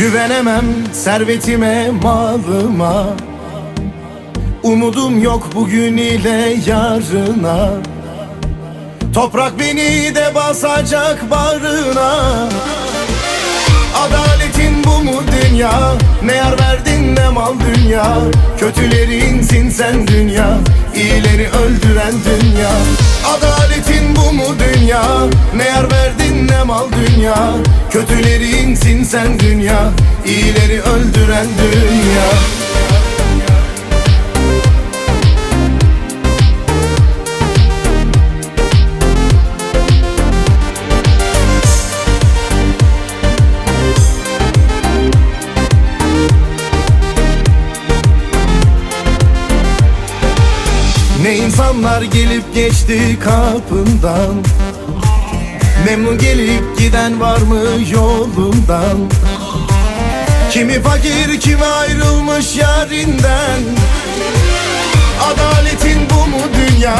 Güvenemem servetime, malıma. Umudum yok bugün ile yarına. Toprak beni de basacak bağrına. Adaletin bu mu dünya? Ne yar verdin ne mal dünya? Kötülerinsin sen dünya İyileri öldüren dünya. Adaletin bu mu dünya? Ne yar verdin mal dünya. Kötülerinsin sen dünya. İyileri öldüren dünya. Ne insanlar gelip geçti kapından Memnun gelip giden var mı yolundan? Kimi fakir kimi ayrılmış yarinden. Adaletin bu mu dünya?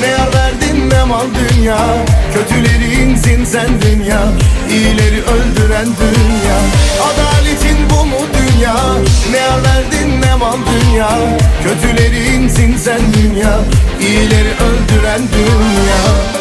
Ne yar verdin ne mal dünya? Kötülerinsin sen dünya İyileri öldüren dünya. Adaletin bu mu dünya? Ne yar verdin ne mal dünya? Kötülerinsin sen dünya İyileri öldüren dünya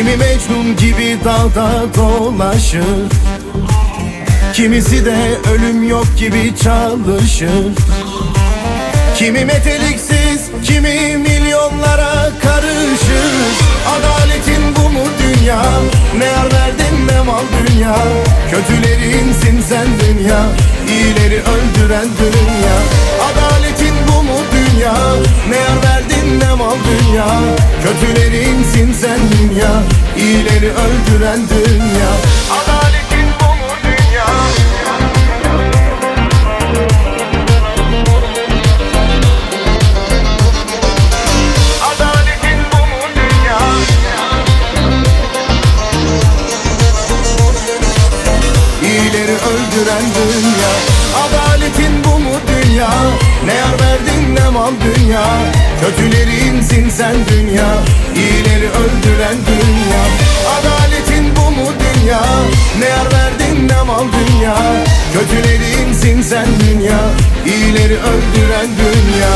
Kimi Mecnun gibi dağda dolaşır Kimisi de ölüm yok gibi çalışır Kimi meteliksiz, kimi milyonlara karışır Adaletin bu mu dünya? Ne yar verdin ne mal dünya? Kötülerinsin sen dünya, iyileri öldüren dünya dünya? Kötülerinsin sen dünya, iyileri öldüren dünya Adaletin bu mu dünya? Adaletin bu mu dünya? İyileri öldüren dünya Adaletin bu mu dünya Ne yar verdin ne mal dünya. Kötülerinsin sen dünya. İyileri öldüren dünya. Adaletin bu mu dünya? Ne yar verdin ne mal dünya. Kötülerinsin sen dünya. İyileri öldüren dünya